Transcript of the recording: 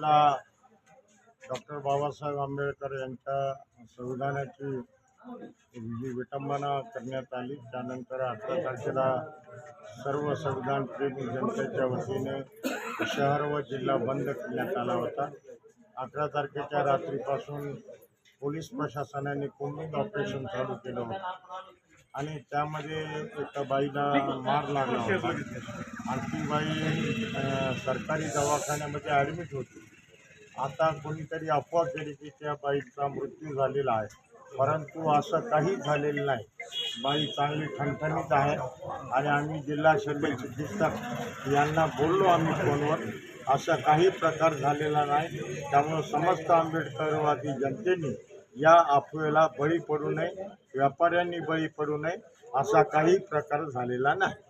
ला डॉक्टर बाबासाहेब आंबेडकर यांच्या संविधानाची जी विटंबना करण्यात आली त्यानंतर अठरा तारखेला सर्व संविधान प्रेमी जनतेच्या वतीने शहर व जिल्हा बंद करण्यात आला होता. अकरा तारखेच्या रात्रीपासून पोलीस प्रशासनाने कोंबिंग ऑपरेशन चालू केलं होतं. आणि त्यामध्ये एका बाईला मार लागला होता. आणखी बाई सरकारी दवाखान्यामध्ये ॲडमिट होती. आता कोणीतरी अफवा केली की त्या बाईचा मृत्यू झालेला आहे. परंतु असं काही झालेलं नाही. बाई चांगली ठणठणीत आहे आणि आम्ही जिल्हा शल्य चिकित्सक यांना बोललो आम्ही फोनवर. असा काही प्रकार झालेला नाही. त्यामुळं समस्त आंबेडकरवादी जनतेने या अफवेला बळी पडू नये. व्यापाऱ्यांनी बळी पडू नये. असा काही प्रकार झालेला नाही.